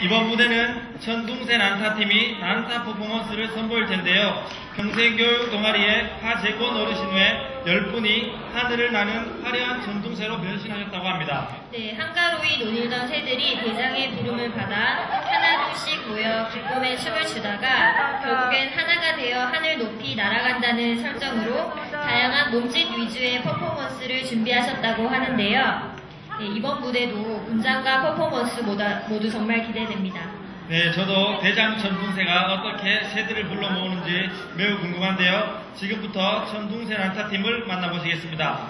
이번 무대는 천둥새 난타팀이 난타 퍼포먼스를 선보일 텐데요. 평생교육 동아리의 하재권 어르신 외 10분이 하늘을 나는 화려한 천둥새로 변신하셨다고 합니다. 네, 한가로이 논일던 새들이 대장의 부름을 받아 하나둘씩 모여 기쁨의 춤을 추다가 결국엔 하나가 되어 하늘 높이 날아간다는 설정으로 다양한 몸짓 위주의 퍼포먼스를 준비하셨다고 하는데요. 네, 이번 무대도 분장과 퍼포먼스 모다- 모두 정말 기대됩니다. 네, 저도 대장 천둥새가 어떻게 새들을 불러 모으는지 매우 궁금한데요. 지금부터 천둥새 난타팀을 만나보시겠습니다.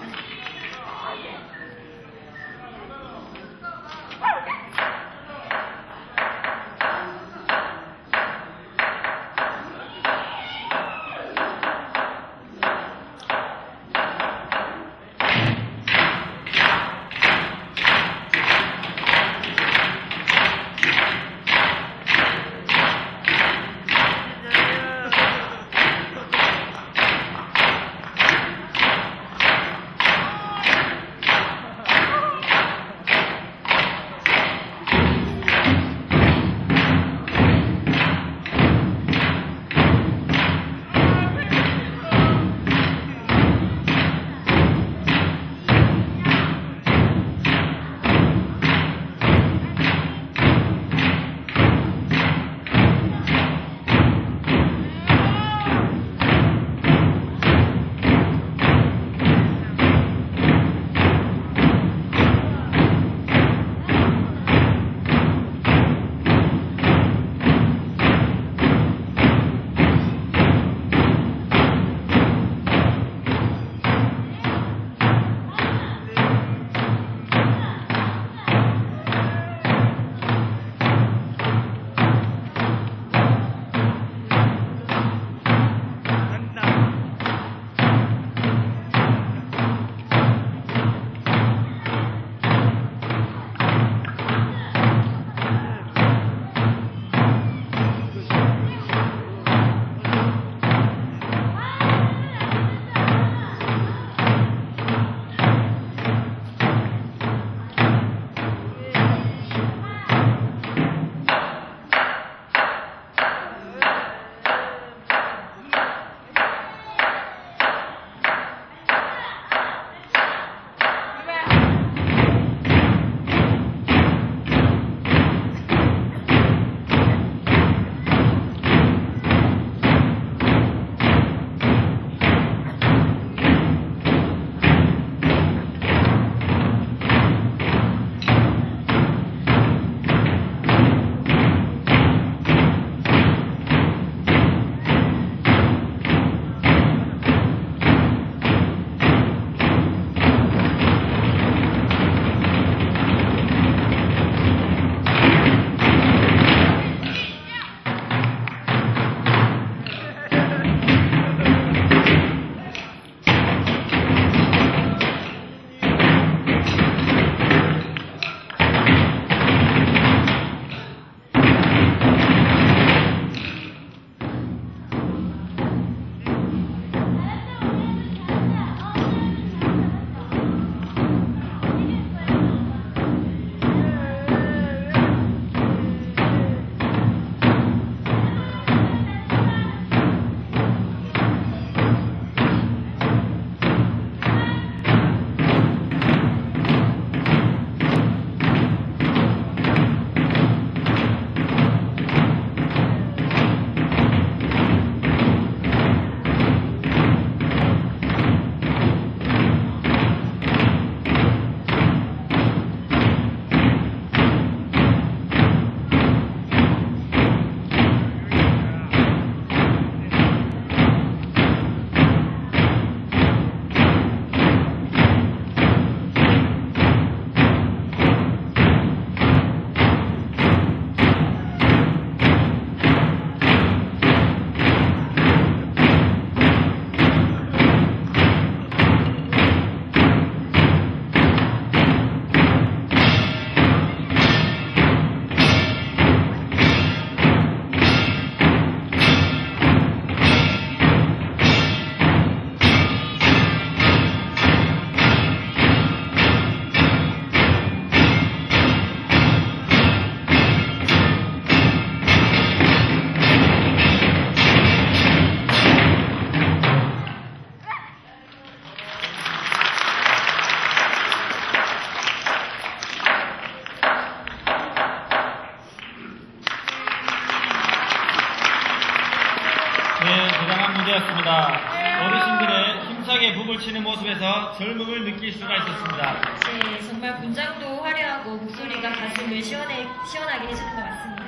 같았습니다. 어르신들의 힘차게 북을 치는 모습에서 젊음을 느낄 수가 있었습니다. 네, 정말 분장도 화려하고 목소리가 가슴을 시원해, 시원하게 해주는 것 같습니다.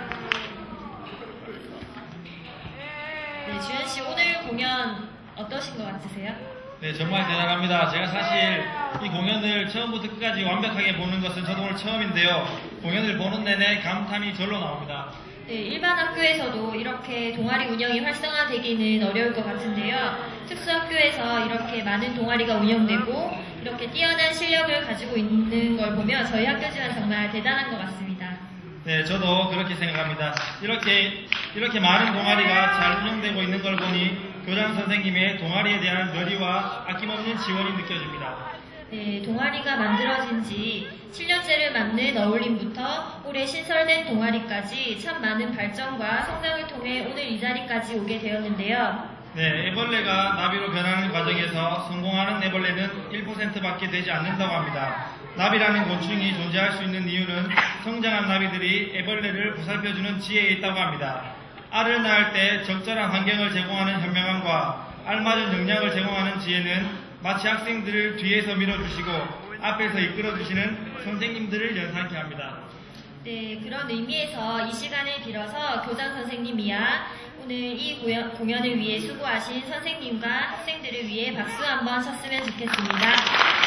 네, 주현 씨 오늘 공연 어떠신 것 같으세요? 네, 정말 대단합니다. 제가 사실 이 공연을 처음부터 끝까지 완벽하게 보는 것은 저도 오늘 처음인데요. 공연을 보는 내내 감탄이 절로 나옵니다. 네, 일반 학교에서도 이렇게 동아리 운영이 활성화되기는 어려울 것 같은데요. 특수학교에서 이렇게 많은 동아리가 운영되고 이렇게 뛰어난 실력을 가지고 있는 걸 보면 저희 학교지만 정말 대단한 것 같습니다. 네, 저도 그렇게 생각합니다. 이렇게, 이렇게 많은 동아리가 잘 운영되고 있는 걸 보니 교장 선생님의 동아리에 대한 열의와 아낌없는 지원이 느껴집니다. 네, 동아리가 만들어진 지 7년째를 맞는 어울림부터 올해 신설된 동아리까지 참 많은 발전과 성장을 통해 오늘 이 자리까지 오게 되었는데요. 네, 애벌레가 나비로 변하는 과정에서 성공하는 애벌레는 1%밖에 되지 않는다고 합니다. 나비라는 곤충이 존재할 수 있는 이유는 성장한 나비들이 애벌레를 보살펴주는 지혜에 있다고 합니다. 알을 낳을 때 적절한 환경을 제공하는 현명함과 알맞은 영양을 제공하는 지혜는 마치 학생들을 뒤에서 밀어주시고 앞에서 이끌어주시는 선생님들을 연상케 합니다. 네, 그런 의미에서 이 시간을 빌어서 교장 선생님이야 오늘 이 공연, 공연을 위해 수고하신 선생님과 학생들을 위해 박수 한번 쳤으면 좋겠습니다.